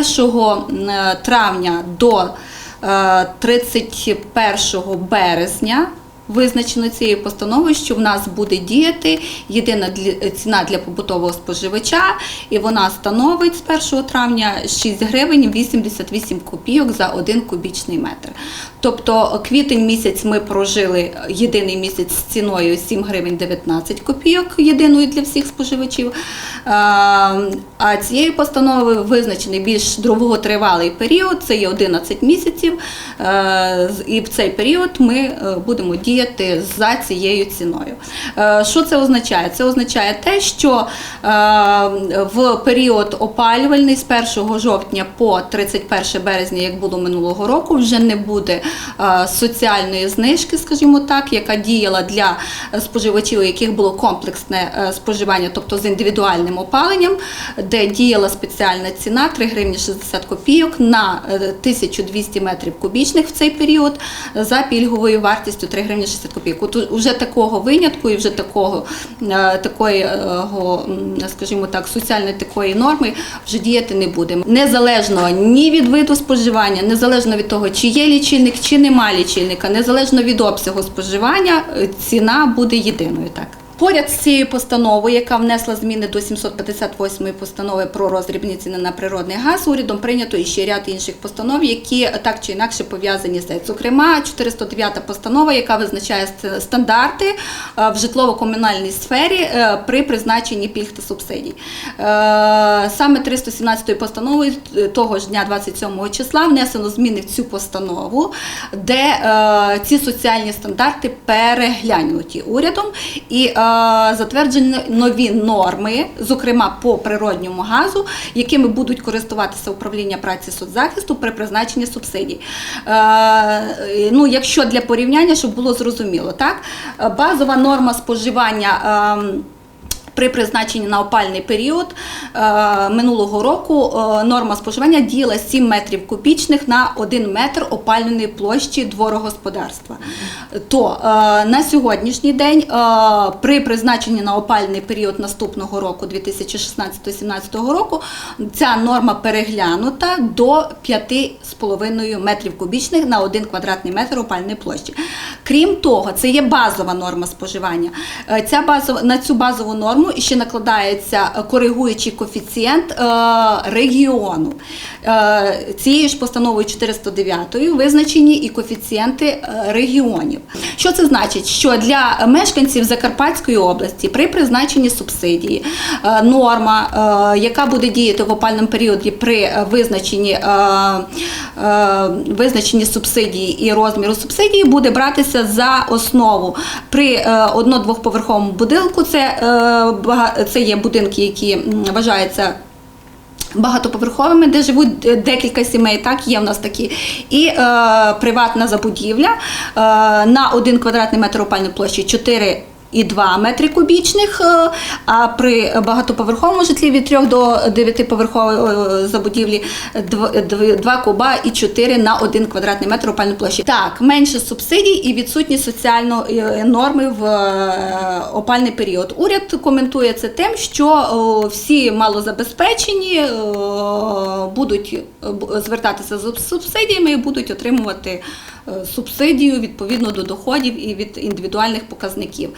1 травня до е, 31 березня визначено цією постановою, що в нас буде діяти єдина ціна для побутового споживача, і вона становить з 1 травня 6 гривень 88 копійок за 1 кубічний метр. Тобто квітень місяць ми прожили єдиний місяць з ціною 7 гривень 19 копійок єдиною для всіх споживачів. А цією постановою визначений більш довготривалий період, це є 11 місяців. Е, І в цей період ми е, будемо діяти за цією ціною. Е, Що це означає? Це означає те, що е, в період опалювальний з 1 жовтня по 31 березня, як було минулого року, вже не буде е, соціальної знижки, скажімо так, яка діяла для споживачів, у яких було комплексне споживання, тобто з індивідуальним опаленням, де діяла спеціальна ціна 3 гривні 60 копійок на е, 1200 метрів кубічних в цей період за пільговою вартістю 3 гривні 60 копійок. От уже такого винятку і вже такого е, такої, скажімо так, соціальної такої норми вже діяти не буде. Незалежно ні від виду споживання, незалежно від того, чи є лічильник, чи нема лічильника, незалежно від обсягу споживання, е, ціна буде єдиною. Так. Поряд з цією постановою, яка внесла зміни до 758 постанови про роздрібні ціни на природний газ, урядом прийнято і ще ряд інших постанов, які так чи інакше пов'язані з цим. Зокрема, 409 постанова, яка визначає стандарти е, в житлово-комунальній сфері е, при призначенні пільг та субсидій. Е, Саме 317 постановою того ж дня 27 числа внесено зміни в цю постанову, де ці соціальні стандарти переглянуті урядом і затверджені нові норми, зокрема по природньому газу, якими будуть користуватися управління праці соцзахисту при призначенні субсидій. Е, ну, якщо для порівняння, щоб було зрозуміло, так базова норма споживання. при призначенні на опальний період минулого року норма споживання діяла 7 метрів кубічних на 1 метр опалювальної площі дворогосподарства. То е, на сьогоднішній день е, при призначенні на опальний період наступного року, 2016-2017 року, ця норма переглянута до 5,5 метрів кубічних на 1 квадратний метр опальної площі. Крім того, це є базова норма споживання. Е, Ця базова, на цю базову норму ще накладається коригуючий коефіцієнт регіону. Цією ж постановою 409 визначені і коефіцієнти регіонів. Що це значить? Що для мешканців Закарпатської області при призначенні субсидії е, норма, е, яка буде діяти в опальному періоді при визначенні, е, визначенні субсидії і розміру субсидії, буде братися за основу при одно-двохповерховому будинку. Це, це є будинки, які вважаються багатоповерховими, де живуть е, декілька сімей, так є в нас такі, і е, приватна забудівля е, на один квадратний метр опальної площі 4 і 2 метри кубічних, е, а при багатоповерховому житлі від 3 до 9 поверхової е, забудівлі 2 куба і 4 на 1 квадратний метр опальної площі. Так, менше субсидій і відсутність соціальної норми в е, опальний період. Уряд коментує це тим, що всі малозабезпечені е, будуть е, звертатися з субсидіями і будуть отримувати е, субсидію відповідно до доходів і від індивідуальних показників.